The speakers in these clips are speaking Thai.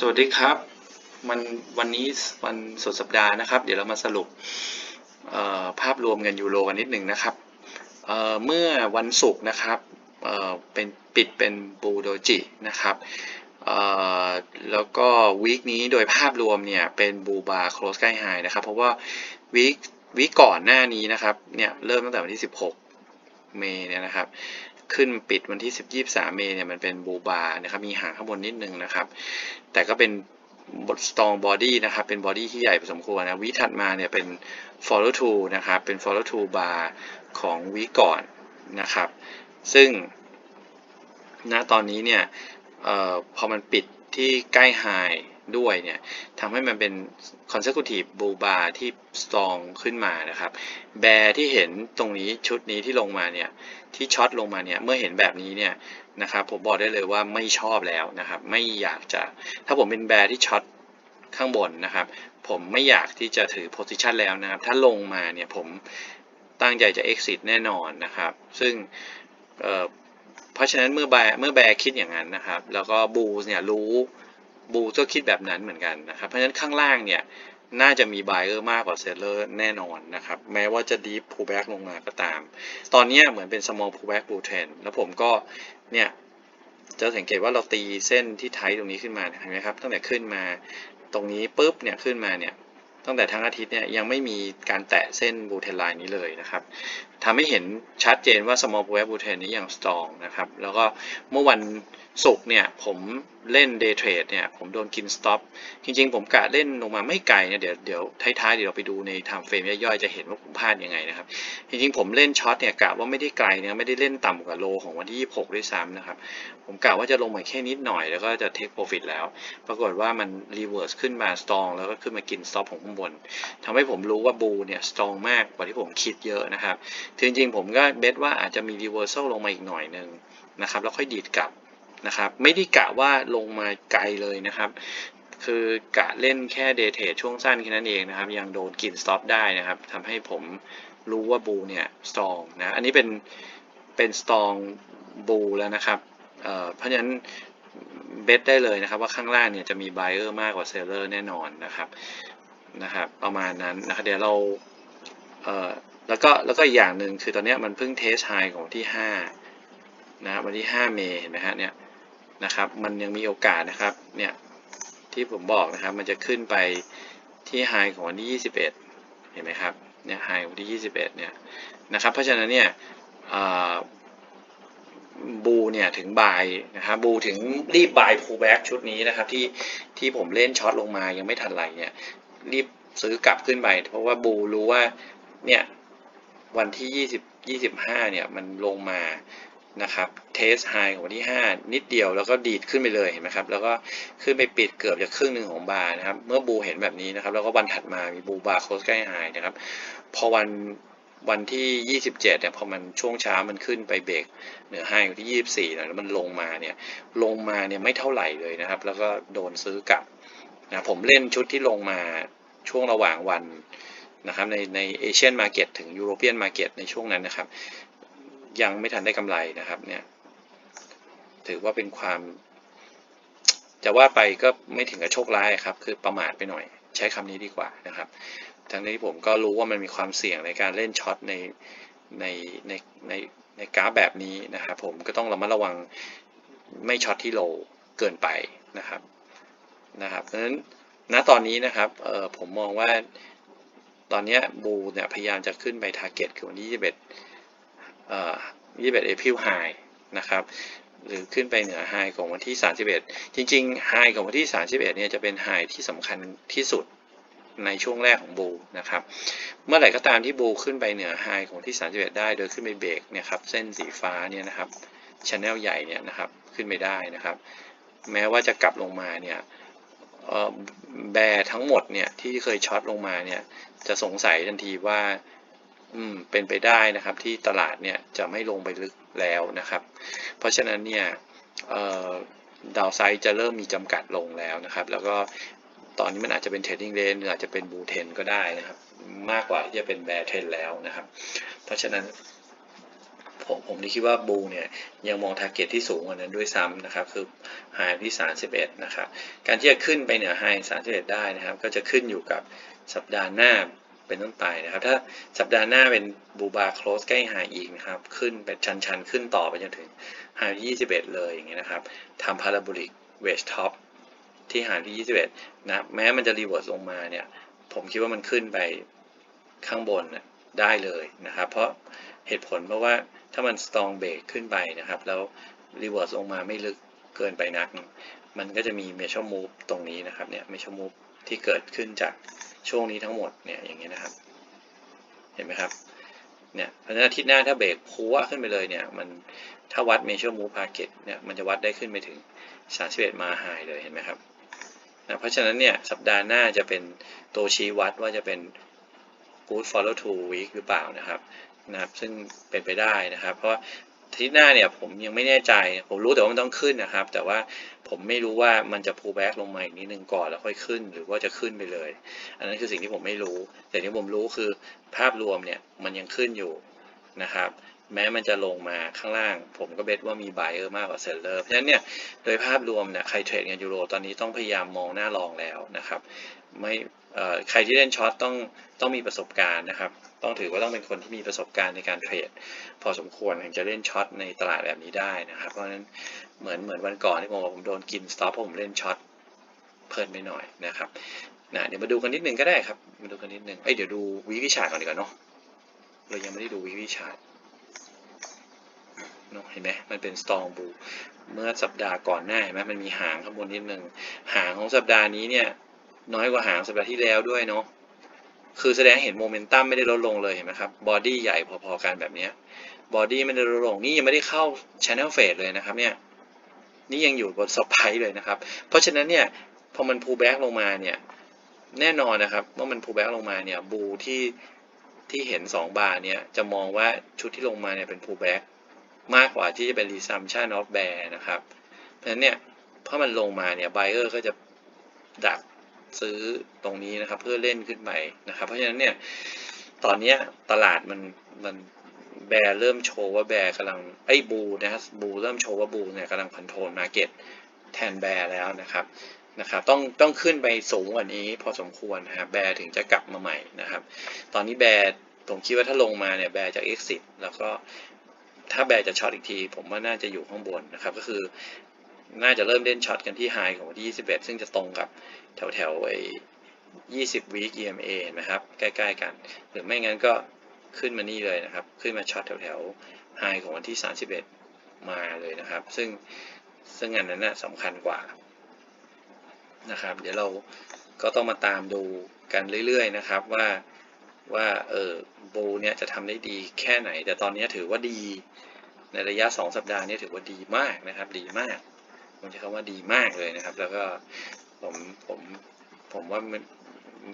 สวัสดีครับมันวันนี้วันสุดสัปดาห์นะครับ เดี๋ยวเรามาสรุปภาพรวมเงินยูโรกันนิดหนึ่งนะครับเเมื่อวันศุกร์นะครับเเป็นปิดเป็นบูโดจินะครับแล้วก็วีคนี้โดยภาพรวมเนี่ยเป็นบูบาร์โคลสใกล้ไฮนะครับ เพราะว่าวีควีคก่อนหน้านี้นะครับเนี่ยเริ่มตั้งแต่วันที่ 16 เมษเนี่ยนะครับ ขึ้นปิดวันที่10 23เมษเนี่ยมันเป็นบูบานะครับมีหางข้างบนนิดนึงนะครับ แต่ก็เป็นบท strong body นะครับ เป็น body ที่ใหญ่พอสมควรนะวิถัดมาเนี่ยเป็น follow to นะครับ เป็น follow to bar ของวิก่อนนะครับ ซึ่งณตอนนี้เนี่ยเอ่อพอมันปิดที่ใกล้ high ด้วยเนี่ยทำให้มันเป็น consecutive bull bar ที่ strong ขึ้นมานะครับ แบร์ที่เห็นตรงนี้ชุดนี้ที่ลงมาเนี่ยที่ช็อตลงมาเนี่ยเมื่อเห็นแบบนี้เนี่ยนะครับผมบอกได้เลยว่าไม่ชอบแล้วนะครับ ไม่อยากจะถ้าผมเป็นแบร์ที่ช็อตข้างบนนะครับ ผมไม่อยากที่จะถือ position แล้วนะครับ ถ้าลงมาเนี่ยผมตั้งใจจะ exit แน่นอนนะครับ ซึ่งเอ่อเพราะฉะนั้นเมื่อแบร์เมื่อแบร์คิดอย่างนั้นนะครับ แล้วก็บูสเนี่ยรู้ บูก็คิดแบบนั้นเหมือนกันนะครับเพราะฉะนั้นข้างล่างเนี่ยน่าจะมีไบเออร์มากกว่าเซลเลอร์แน่นอนนะครับ แม้ว่าจะดีผู้แบ็กลงมาก็ตาม ตอนนี้เหมือนเป็น small pullback bull trend แล้วผมก็เนี่ยจะสังเกตว่าเราตีเส้นที่ไทตรงนี้ขึ้นมาเห็นไหมครับตั้งแต่ขึ้นมาตรงนี้ปุ๊บเนี่ยขึ้นมาเนี่ย ตั้งแต่ทั้งอาทิตย์เนี่ยยังไม่มีการแตะเส้น bull trend line นี้เลยนะครับทำให้เห็นชัดเจนว่า small pullback bull trend นี้ยัง strong นะครับ แล้วก็เมื่อวันศุกร์เนี่ยผมเล่น day trade เนี่ยผมโดนกิน stop จริงๆ ผมกะเล่นลงมาไม่ไกลเนะเดี๋ยวเดี๋ยวท้ายๆ เดี๋ยวเราไปดูใน time frame ย่อยๆ จะเห็นว่าผมพลาดยังไงนะครับ จริงๆ ผมเล่นช็อตเนี่ยกะว่าไม่ได้ไกลนะไม่ได้เล่นต่ำกว่าโลของวันที่ 26 ด้วยซ้ำนะครับ ผมกะว่าจะลงมาแค่นิดหน่อยแล้วก็จะ take profit แล้ว ปรากฏว่ามัน reverse ขึ้นมา strong แล้วก็ขึ้นมากิน stop ของข้างบนทำให้ผมรู้ว่าบูเนี่ย strong มากกว่าที่ผมคิดเยอะนะครับจริงๆผมก็เบสว่าอาจจะมี reversal ลงมาอีกหน่อยหนึ่งนะครับแล้วค่อยดีดกลับนะครับ ไม่ได้กะว่าลงมาไกลเลยนะครับ คือกะเล่นแค่เดทเทช่วงสั้นแค่นั้นเองนะครับ ยังโดนกินสต็อปได้นะครับทำให้ผมรู้ว่าบูเนี่ยสตรองนะ อันนี้เป็นเป็นสตรองบูแล้วนะครับเเพราะฉะนั้นเบสได้เลยนะครับว่าข้างล่างเนี่ยจะมีไบเออร์มากกว่าเซลเลอร์แน่นอนนะครับ นะครับประมาณนั้นนะครับเดี๋ยวเราเอ่อแล้วก็แล้วก็อีกอย่างหนึ่งคือตอนนี้มันเพิ่งเทสไฮของวันที่5นะครับวันที่ 5 เมษเห็นไหมฮะเนี่ยนะครับมันยังมีโอกาสนะครับเนี่ยที่ผมบอกนะครับมันจะขึ้นไปที่ไฮของวันที่ 21 เห็นไหมครับเนี่ยไฮของวันที่ 21 เนี่ยนะครับเพราะฉะนั้นเนี่ยบูเนี่ยถึงบายนะครับบูถึงรีบบาย pullback ชุดนี้นะครับที่ที่ผมเล่นช็อตลงมายังไม่ทันไรเนี่ย รีบซื้อกลับขึ้นไป เพราะว่าบูรู้ว่าเนี่ยวันที่ 20 25 เนี่ยมันลงมานะครับเทสไฮของวันที่ 5 นิดเดียวแล้วก็ดีดขึ้นไปเลยเห็นไหมครับแล้วก็ขึ้นไปปิดเกือบจะครึ่งหนึ่งของบาร์นะครับเมื่อบูเห็นแบบนี้นะครับแล้วก็วันถัดมามีบูบาร์โคสใกล้ไฮนะครับพอวันวันที่ 27เนี่ยพอมันช่วงเช้ามันขึ้นไปเบรกเหนือไฮอยู่ที่ 24แล้วมันลงมาเนี่ยลงมาเนี่ยไม่เท่าไหร่เลยนะครับ แล้วก็โดนซื้อกลับนะผมเล่นชุดที่ลงมา ช่วงระหว่างวันนะครับในในเอเชียนมาเก็ตถึงยูโรเปียนมาเก็ตในช่วงนั้นนะครับ ยังไม่ทันได้กำไรนะครับเนี่ยถือว่าเป็นความ จะว่าไปก็ไม่ถึงกับโชคร้ายครับ คือประมาทไปหน่อย ใช้คำนี้ดีกว่านะครับ ทั้งนี้ผมก็รู้ว่ามันมีความเสี่ยงในการเล่นช็อตในในในในในกราฟแบบนี้นะครับผมก็ต้องระมัดระวังไม่ช็อตที่โลเกินไปนะครับนะครับเพราะฉะนั้น ณตอนนี้นะครับเออผมมองว่าตอนนี้บูเนี่ยพยายามจะขึ้นไปทาร์เก็ตคือวันที่ 21เอ่อ21 April High นะครับหรือขึ้นไปเหนือไฮของวันที่ 31 จริงๆไฮของวันที่ 31เนี่ยจะเป็นไฮที่สำคัญที่สุดในช่วงแรกของบูนะครับ เมื่อไหร่ก็ตามที่บูขึ้นไปเหนือไฮของที่ 31 ได้โดยขึ้นไปเบรกเนี่ยครับเส้นสีฟ้าเนี่ยนะครับชแนลใหญ่เนี่ยนะครับขึ้นไปได้นะครับ แม้ว่าจะกลับลงมาเนี่ย แบร์ทั้งหมดเนี่ยที่เคยช็อตลงมาเนี่ยจะสงสัยทันทีว่าอืมเป็นไปได้นะครับที่ตลาดเนี่ยจะไม่ลงไปลึกแล้วนะครับ เพราะฉะนั้นเนี่ยดาวไซด์จะเริ่มมีจำกัดลงแล้วนะครับ แล้วก็ตอนนี้มันอาจจะเป็นเทรดดิ้งเรนหรืออาจจะเป็นบูเทนก็ได้นะครับ มากกว่าที่จะเป็นแบร์เทนแล้วนะครับ เพราะฉะนั้น ผมผมนี่คิดว่าบูเนี่ยยังมอง t a r g e t ที่สูงกว่านั้นด้วยซ้ำนะครับ คือ high ที่ 31 นะครับ การที่จะขึ้นไปเหนือ high 31 ได้นะครับ ก็จะขึ้นอยู่กับสัปดาห์หน้าเป็นต้นไปนะครับ ถ้าสัปดาห์หน้าเป็นบูบา close ใกล้ high อีกนะครับ ขึ้นเป็นชันๆ ขึ้นต่อไปจนถึง high ที่21 เลยอย่างเงี้ยนะครับทำ parabolic wedge top ที่ high ที่ 21 นะ แม้มันจะ reverse ลงมาเนี่ย ผมคิดว่ามันขึ้นไปข้างบนได้เลยนะครับ เพราะเหตุผลเพราะว่า ถ้ามัน strong break ขึ้นไปนะครับ แล้ว reverse ลงมาไม่ลึกเกินไปนัก มันก็จะมี measure move ตรงนี้นะครับเนี่ย measure move ที่เกิดขึ้นจากช่วงนี้ทั้งหมดเนี่ยอย่างเงี้ยนะครับ เห็นไหมครับเนี่ยเพราะฉะนั้นอาทิตย์หน้าถ้าเบรกพัวขึ้นไปเลยเนี่ยมันถ้าวัด measure move target เนี่ยมันจะวัดได้ขึ้นไปถึง 31 มาไฮเลยเห็นไหมครับนะเพราะฉะนั้นเนี่ยสัปดาห์หน้าจะเป็นตัวชี้วัดว่าจะเป็น good follow to week หรือเปล่านะครับ นะครับ ซึ่งเป็นไปได้นะครับ เพราะอาทิตย์หน้าเนี่ยผมยังไม่แน่ใจ ผมรู้แต่ว่ามันต้องขึ้นนะครับ แต่ว่าผมไม่รู้ว่ามันจะ pull back ลงมาอีกนิดนึงก่อนแล้วค่อยขึ้น หรือว่าจะขึ้นไปเลย อันนั้นคือสิ่งที่ผมไม่รู้ แต่ที่ผมรู้คือภาพรวมเนี่ยมันยังขึ้นอยู่นะครับ แม้มันจะลงมาข้างล่าง ผมก็เบสว่ามี buyer มากกว่า seller เพราะฉะนั้นเนี่ยโดยภาพรวมเนี่ยใครเทรดเงินยูโรตอนนี้ต้องพยายามมองหน้ารองแล้วนะครับ ไม่ใครที่เล่นช็อตต้องต้องมีประสบการณ์นะครับ ต้องถือว่าต้องเป็นคนที่มีประสบการณ์ในการเทรด พอสมควรถึงจะเล่นช็อตในตลาดแบบนี้ได้นะครับ เพราะฉะนั้นเหมือนเหมือนวันก่อนที่ผมบอกผมโดนกินสต็อปเพราะผมเล่นช็อตเพลินไปหน่อยนะครับนะเดี๋ยวมาดูกันนิดนึงก็ได้ครับ มาดูกันนิดนึงเอ้ยเดี๋ยวดูวิวิชาก่อนดีกว่าเนาะเรายังไม่ได้ดูวิวิชาเนาะเห็นไหมมันเป็น strong bull เมื่อสัปดาห์ก่อนหน้าเห็นไหมมันมีหางข้างบนนิดนึงหางของสัปดาห์นี้เนี่ยน้อยกว่าหางสัปดาห์ที่แล้วด้วยเนาะ คือแสดงเห็นโมเมนตัมไม่ได้ลดลงเลยเห็นไหมครับบอดี้ใหญ่พอๆกันแบบนี้บอดี้ไม่ได้ลดลงนี่ยังไม่ได้เข้า channel fade เลยนะครับเนี่ยนี่ยังอยู่บนสไปเลยนะครับ เพราะฉะนั้นเนี่ยพอมัน pull back ลงมาเนี่ยแน่นอนนะครับเมื่อมัน pull back ลงมาเนี่ยบูที่ที่เห็น 2 บาร์เนี่ยจะมองว่าชุดที่ลงมาเนี่ยเป็น pull back มากกว่าที่จะเป็น resumption of bear นะครับเพราะฉะนั้นเนี่ยพอมันลงมาเนี่ย buyer ก็จะดัก ซื้อตรงนี้นะครับ เพื่อเล่นขึ้นไปนะครับ เพราะฉะนั้นเนี่ยตอนนี้ตลาดมันมันแบร์เริ่มโชว์ว่าแบร์กำลังไอ้บูนะครับบูเริ่มโชว์ว่าบูเนี่ยกำลังคอนโทรลมาเก็ตแทนแบร์แล้วนะครับนะครับต้องต้องขึ้นไปสูงกว่านี้พอสมควรนะครับแบร์ถึงจะกลับมาใหม่นะครับ ตอนนี้แบร์ผมคิดว่าถ้าลงมาเนี่ยแบร์จะ exit แล้วก็ถ้าแบร์จะช็อตอีกที ผมว่าน่าจะอยู่ข้างบนนะครับ ก็คือ น่าจะเริ่มเล่นช็อตกันที่ไฮของวันที่ 21 ซึ่งจะตรงกับแถวแถวไอ้20 week EMA นะครับ ใกล้ๆกัน หรือไม่งั้นก็ขึ้นมานี่เลยนะครับ ขึ้นมาช็อตแถวแถวไฮของวันที่ 31 มาเลยนะครับ ซึ่งซึ่งอันนั้นนะสำคัญกว่านะครับ เดี๋ยวเราก็ต้องมาตามดูกันเรื่อยๆนะครับว่าว่าเออบูเนี่ยจะทำได้ดีแค่ไหน แต่ตอนนี้ถือว่าดีในระยะ 2 สัปดาห์นี้ถือว่าดีมากนะครับ ดีมาก ผมจะคำว่าดีมากเลยนะครับ แล้วก็ผมผมผมว่ามัน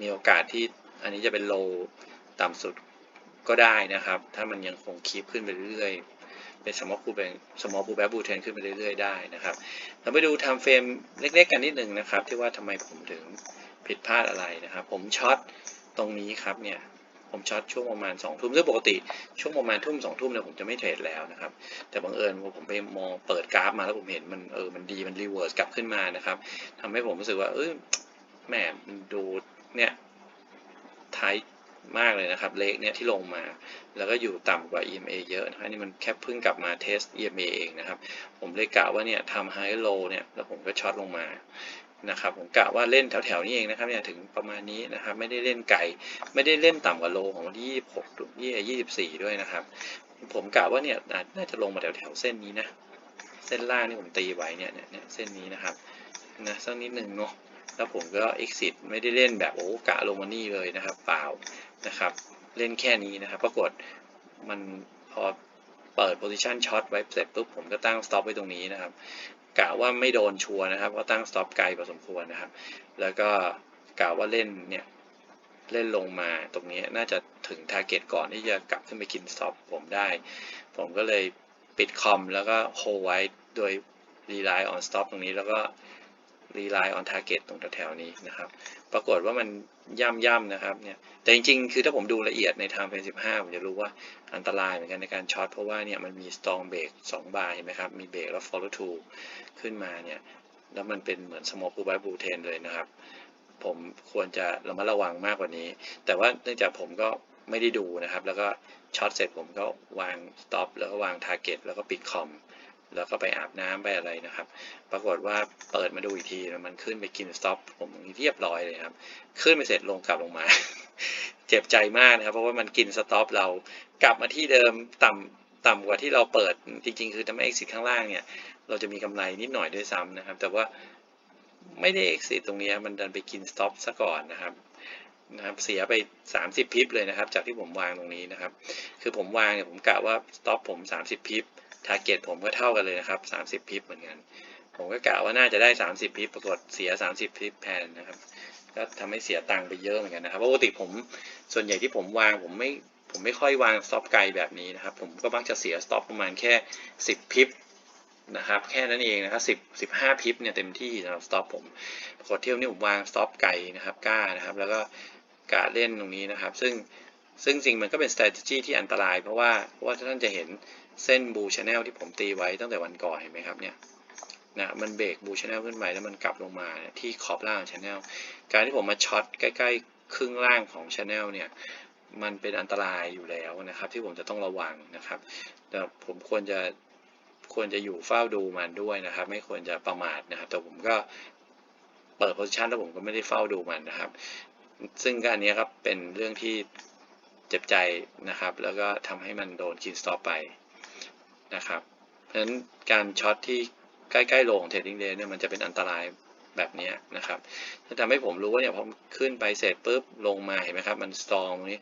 มีโอกาสที่อันนี้จะเป็นโลต่ำสุดก็ได้นะครับ ถ้ามันยังคงคีบขึ้นไปเรื่อยๆ เป็นสมอลคูเป็นสมอลคูแบบบูเทนขึ้นไปเรื่อยๆ ได้นะครับ เราไปดูทม์เฟรมเล็กๆกันนิดหนึ่งนะครับ ที่ว่าทำไมผมถึงผิดพลาดอะไรนะครับ ผมช็อตตรงนี้ครับเนี่ย ผมช็อตช่วงประมาณ2ทุ่มซึ่งปกติช่วงประมาณทุ่มสองทุ่มเนี่ยผมจะไม่เทรดแล้วนะครับ แต่บังเอิญพอผมไปมองเปิดกราฟมาแล้วผมเห็นมันเออมันดีมันรีเวิร์สกลับขึ้นมานะครับทำให้ผมรู้สึกว่าเออแหมมันดูเนี่ยท้ายมากเลยนะครับเลขเนี่ยที่ลงมา แล้วก็อยู่ต่ำกว่า EMA เยอะนะครับนี่มันแค่เพิ่งกลับมาเทส EMA เองนะครับ ผมเลยกะว่าเนี่ยทำไฮโลเนี่ยแล้วผมก็ช็อตลงมา นะครับผมกะว่าเล่นแถวๆนี้เองนะครับเนี่ยถึงประมาณนี้นะครับไม่ได้เล่นไกลไม่ได้เล่นต่ำกว่าโลของวันที่ 26ถึง24 ด้วยนะครับ ผมกะว่าเนี่ยน่าจะลงมาแถวๆเส้นนี้นะเส้นล่างนี่ผมตีไว้เนี่ยเนี่ยเส้นนี้นะครับนะสักนิดหนึ่งเนาะแล้วผมก็ exit ไม่ได้เล่นแบบโอ้กะลงมานี่เลยนะครับ เปล่านะครับเล่นแค่นี้นะครับ ปรากฏมันพอเปิด position short ไว้เสร็จปุ๊บผมก็ตั้ง stop ไว้ตรงนี้นะครับ กะว่าไม่โดนชัวนะครับก็ตั้งสต็อปไกลพอสมควรนะครับ แล้วก็กะว่าเล่นเนี่ยเล่นลงมาตรงนี้น่าจะถึงทาร์เก็ตก่อนที่จะกลับขึ้นไปกินสต็อปผมได้ ผมก็เลยปิดคอมแล้วก็โฮไว้โดยรีไลน์ออนสต็อปตรงนี้แล้วก็ rely on target ตรงแถวๆนี้นะครับ ปรากฏว่ามันย่ำย่ำๆนะครับเนี่ย แต่จริงๆ คือถ้าผมดูละเอียดใน time frame 15 ผมจะรู้ว่าอันตรายเหมือนกันในการช็อตเพราะว่าเนี่ยมันมี strong break 2 บาร์เห็นไหมครับ มีเบรกแล้ว follow through ขึ้นมาเนี่ย แล้วมันเป็นเหมือน small pull by bull trend เลยนะครับ ผมควรจะระมัดระวังมากกว่านี้ แต่ว่าเนื่องจากผมก็ไม่ได้ดูนะครับ แล้วก็ช็อตเสร็จผมก็วาง stop แล้วก็วาง target แล้วก็ปิดคอม แล้วก็ไปอาบน้ำไปอะไรนะครับ ปรากฏว่าเปิดมาดูอีกทีมันขึ้นไปกิน stop ผมเรียบร้อยเลยครับ ขึ้นไปเสร็จลงกลับลงมา เจ็บใจมากนะครับ เพราะว่ามันกิน stop เรากลับมาที่เดิมต่ำต่ำกว่าที่เราเปิดจริง ๆ คือถ้าไม่ exit ข้างล่างเนี่ย เราจะมีกำไรนิดหน่อยด้วยซ้ำนะครับ แต่ว่าไม่ได้ exit ตรงนี้มันดันไปกิน stop ซะก่อนนะครับนะครับ เสียไป 30 พิปเลยนะครับ จากที่ผมวางตรงนี้นะครับ คือผมวางเนี่ยผมกะว่า stop ผม 30 พิ ป target ผมก็เท่ากันเลยนะครับ 30 พิปเหมือนกัน ผมก็กะว่าน่าจะได้ 30 พิปปรากฏเสีย 30 พิปแทนนะครับ ก็ทำให้เสียตังค์ไปเยอะเหมือนกันนะครับ เพราะปกติผมส่วนใหญ่ที่ผมวางผมไม่ผมไม่ค่อยวาง stop ไกลแบบนี้นะครับ ผมก็มักจะเสีย stop ประมาณแค่ 10 พิปนะครับ แค่นั้นเองนะครับสิบสิบห้าพิปเนี่ยเต็มที่สำหรับ stop ผมปรากฏเที่ยวนี้ผมวาง stop ไกลนะครับกล้านะครับ แล้วก็กะเล่นตรงนี้นะครับ ซึ่งซึ่งจริงมันก็เป็น strategy ที่อันตรายเพราะว่าเพราะว่าท่านจะเห็น เส้น blue channel ที่ผมตีไว้ตั้งแต่วันก่อนเห็นไหมครับเนี่ยนะมันเบรก blue channel ขึ้นไปแล้วมันกลับลงมาที่ขอบล่างของ channel การที่ผมมาช็อตใกล้ๆ ครึ่งล่างของ channel เนี่ยมันเป็นอันตรายอยู่แล้วนะครับ ที่ผมจะต้องระวังนะครับแต่ผมควรจะควรจะอยู่เฝ้าดูมันด้วยนะครับ ไม่ควรจะประมาทนะครับ แต่ผมก็เปิดโพซิชันแล้วผมก็ไม่ได้เฝ้าดูมันนะครับ ซึ่งการนี้ครับเป็นเรื่องที่เจ็บใจนะครับ แล้วก็ทำให้มันโดนกินสต็อปไป นะครับ เพราะฉะนั้นการช็อตที่ใกล้ๆโลของเทรดดิ้งเดย์เนี่ยมันจะเป็นอันตรายแบบนี้นะครับถ้าทำให้ผมรู้ว่าเนี่ยพอขึ้นไปเสร็จปุ๊บลงมาเห็นไหมครับ มันสตรองนี้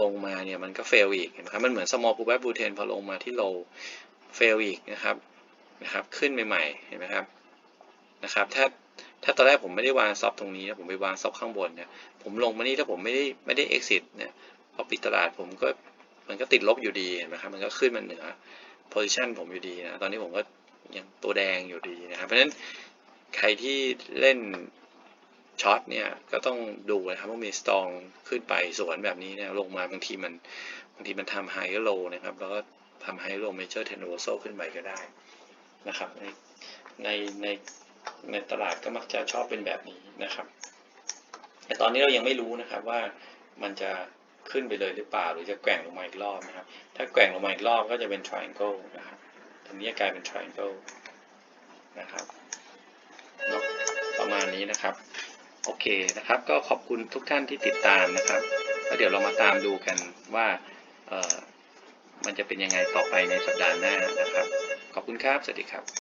ลงมาเนี่ยมันก็เฟลอีกเห็นไหมครับ มันเหมือน small pullback bull trend พอลงมาที่โลเฟลอีกนะครับนะครับขึ้นใหม่ๆเห็นไหมครับนะครับถ้าถ้าตอนแรกผมไม่ได้วางซับตรงนี้นะผมไปวางซับข้างบนเนี่ยผมลงมานี่ถ้าผมไม่ได้ไม่ได้ exit เนี่ยพอปิดตลาดผมก็มันก็ติดลบอยู่ดีเห็นไหมครับมันก็ขึ้นมาเหนือ position ผมอยู่ดีนะ ตอนนี้ผมก็ยังตัวแดงอยู่ดีนะครับ เพราะฉะนั้นใครที่เล่นช็อตเนี่ยก็ต้องดูนะครับว่ามีสตองขึ้นไปสวนแบบนี้เนี่ยลงมาบางทีมันบางทีมันทำไฮก็โลนะครับ แล้วก็ทำให้โลเมเจอร์เทนโอโซขึ้นไปก็ได้นะครับ ในในในในตลาดก็มักจะชอบเป็นแบบนี้นะครับ แต่ตอนนี้เรายังไม่รู้นะครับว่ามันจะ ขึ้นไปเลยหรือเปล่า หรือจะแกว่งลงมาอีกรอบนะครับ ถ้าแกว่งลงมาอีกรอบก็จะเป็น triangle นะครับตรงนี้กลายเป็น triangle นะครับประมาณนี้นะครับ โอเคนะครับ ก็ขอบคุณทุกท่านที่ติดตามนะครับแล้วเดี๋ยวเรามาตามดูกันว่ามันจะเป็นยังไงต่อไปในสัปดาห์หน้านะครับ ขอบคุณครับ สวัสดีครับ